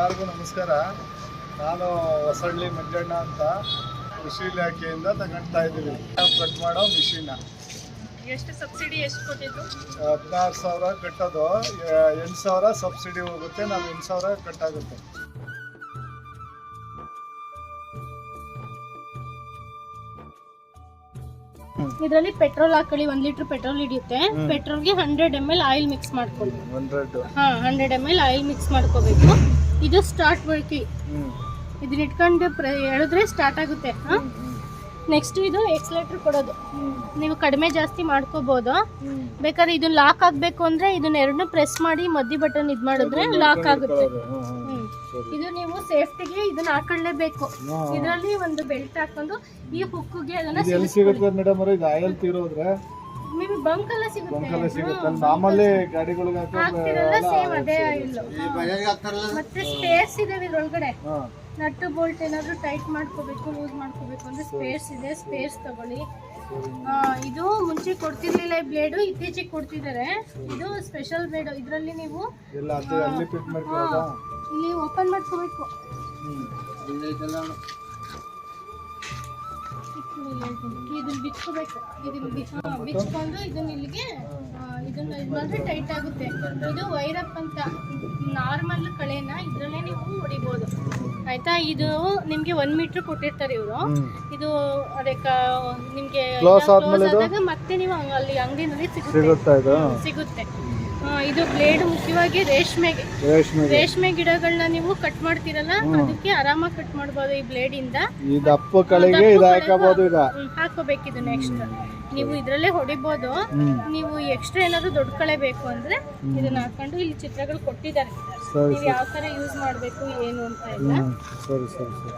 ಎಲ್ಲರಿಗೂ ನಮಸ್ಕಾರ. ನಾನು ಹೊಸಳ್ಳಿ ಮಂಜಣ್ಣ ಅಂತ ಕೃಷಿ ಇಲಾಖೆಯಿಂದ ತಗೊಳ್ತಾ ಇದ್ದೀವಿ. ಕಟ್ ಮಾಡೋ ಮಿಷಿನ. ಎಷ್ಟು ಸಬ್ಸಿಡಿ ಎಷ್ಟು ಕೊಟ್ಟಿದ್ರು ಹದಿನಾರು ಸಾವಿರ ಕಟ್ಟೋದು. ಎಂಟು ಸಾವಿರ ಸಬ್ಸಿಡಿ ಹೋಗುತ್ತೆ. ನಾವು ಎಂಟು ಸಾವಿರ ಕಟ್ಟಾಗುತ್ತೆ. ಇದರಲ್ಲಿ ಪೆಟ್ರೋಲ್ ಹಾಕೊಳ್ಳಿ ಒಂದ್ ಲೀಟರ್ ಪೆಟ್ರೋಲ್ ಹಿಡಿಯುತ್ತೆ. ಪೆಟ್ರೋಲ್ಗೆ hundred M L oil mix ಮಾಡ್ಕೊಳ್ಳಿ ಹಾ hundred M L oil mix ಮಾಡ್ಕೋಬೇಕು ಇದು ಸ್ಟಾರ್ಟ್ ಬಳಕೆ ಇದನ್ನ ಇಟ್ಕೊಂಡು ಪ್ರ ಎಳೆದ್ರೆ ಸ್ಟಾರ್ಟ್ ಆಗುತ್ತೆ ಹಾ? ನೆಕ್ಸ್ಟ್ ಇದು ಎಕ್ಸ್ಲೇಟರ್ ಕೊಡೋದು. ನೀವು ಕಡಿಮೆ ಜಾಸ್ತಿ ಮಾಡ್ಕೋಬಹುದು ಬೇಕಾದ್ರೆ ಇದನ್ನ ಲಾಕ್ ಆಗ್ಬೇಕು ಅಂದ್ರೆ ಇದನ್ನ ಎರಡನ್ನೂ ಪ್ರೆಸ್ ಮಾಡಿ ಮದ್ದಿ ಬಟನ್ ಇದ್ ಮಾಡಿದ್ರೆ ಲಾಕ್ ಆಗುತ್ತೆ. ಇದು ನೀವು ಸೇಫ್ಟಿಗೆ ಇದನ್ನ ಹಾಕೊಳ್ಳೇಬೇಕು. ಇದರಲ್ಲಿ ಒಂದು ಬೆಲ್ಟ್ ಹಾಕೊಂಡು ಈ ಹುಕ್ಕುಗೆ ಅದನ್ನ ಇದು ಇದು ನಿಮಗೆ ಬಂಕ್ ಎಲ್ಲ ಸಿಗುತ್ತೆ. ಬಂಕಲ್ಲೇ ಸಿಗುತ್ತೆ ಮಾಮೂಲಿ ಗಾಡಿಗಳಿಗೆ ಹಾಕ್ತಿರಲ್ಲ ಸೇಮ್ ಅದೇ ಇಲ್ಲ. ಮತ್ತೆ ಸ್ಪೇಸ್ ಇದಾವೆ ಇದ್ರೊಳಗಡೆ. ಹಾ. ನಟ್ಟು ಬೋಲ್ಟ್ ಏನಾದ್ರು ಟೈಟ್ ಮಾಡ್ಕೋಬೇಕು ಲೂಸ್ ಮಾಡ್ಕೋಬೇಕು ಅಂದ್ರೆ ಸ್ಪೇಸ್ ಇದೆ ಸ್ಪೇಸ್ ತಗೊಳ್ಳಿ. ಆ, ಇದು ಮುಂಚೆ ಕೊಡ್ತಿರ್ಲಿಲ್ಲ ಈ ಬ್ಲೇಡು ಇತ್ತೀಚೆಗೆ ಕೊಡ್ತಿದ್ದಾರೆ. ಇದು ಸ್ಪೆಷಲ್ ಬ್ಲೇಡ್ ಇದರಲ್ಲಿ ನೀವು ಎಲ್ಲ ಅದು ಅಲ್ಲಿ ಫಿಟ್ ಮಾಡ್ಕೊಳ್ಳೋದಾ? ಇಲ್ಲಿ ಓಪನ್ ಮಾಡ್ಕೋಬೇಕು. ಇದನ್ನ ಬಿಚ್ಕೋಬೇಕು. ಇದನ್ನ ಬಿಚ್ಕೊಂಡು ಇದನ್ನ ಇಲ್ಲಿಗೆ ಇದನ್ನ ಇದು ಮಾಡಿದ್ರೆ ಟೈಟ್ ಆಗುತ್ತೆ. ಇದು ವೈರಪ್ ಅಂತ ನಾರ್ಮಲ್ ಕಳೆನ ಇದ್ರಲ್ಲೇ ನೀವು ಹೊಡಿಬೋದು. ಆಯ್ತಾ? ಇದು ನಿಮ್ಗೆ ಒಂದ್ ಮೀಟರ್ ಕೊಟ್ಟಿರ್ತಾರೆ ಇವರು. ಇದು ಅದಕ್ಕೆ ನಿಮ್ಗೆ ಕ್ಲೋಸ್ ಆದಾಗ ಮತ್ತೆ ನೀವು ಅಲ್ಲಿ ಅಂಗಡಿನಲ್ಲಿ ಸಿಗುತ್ತೆ. ಸಿಗುತ್ತಾ ಇದು ಬ್ಲೇಡ್ ಮುಖ್ಯವಾಗಿ ರೇಷ್ಮೆಗೆ ರೇಷ್ಮೆ ರೇಷ್ಮೆ ಗಿಡಗಳನ್ನ ನೀವು ಕಟ್ ಮಾಡ್ತೀರಲ್ಲ ಅದಕ್ಕೆ ಆರಾಮಾಗಿ ಕಟ್ ಮಾಡಬಹುದು ಈ ಬ್ಲೇಡ್ ಇಂದ. ದಪ್ಪ ಕಳೆಗೆ ಇದು ಹಾಕಬಹುದು ಈಗ. ಹಾಕೋಬೇಕು ಇದನ್ನ ಎಕ್ಸ್ಟ್ರಾ ನೀವು ಇದ್ರಲ್ಲೇ ಹೊಡಿಬಹುದು ನೀವು ಎಕ್ಸ್ಟ್ರಾ ಏನಾದ್ರು ದೊಡ್ಡ ಕಳೆ ಬೇಕು ಅಂದ್ರೆ ಇದನ್ನ ಹಾಕೊಂಡು ಇಲ್ಲಿ ಚಿತ್ರಗಳು ಕೊಟ್ಟಿದ್ದಾರೆ. ನೀವು ಯಾವ ತರ ಯೂಸ್ ಮಾಡ್ಬೇಕು ಏನು ಅಂತ ಸರಿ ಸರಿ ಸರಿ.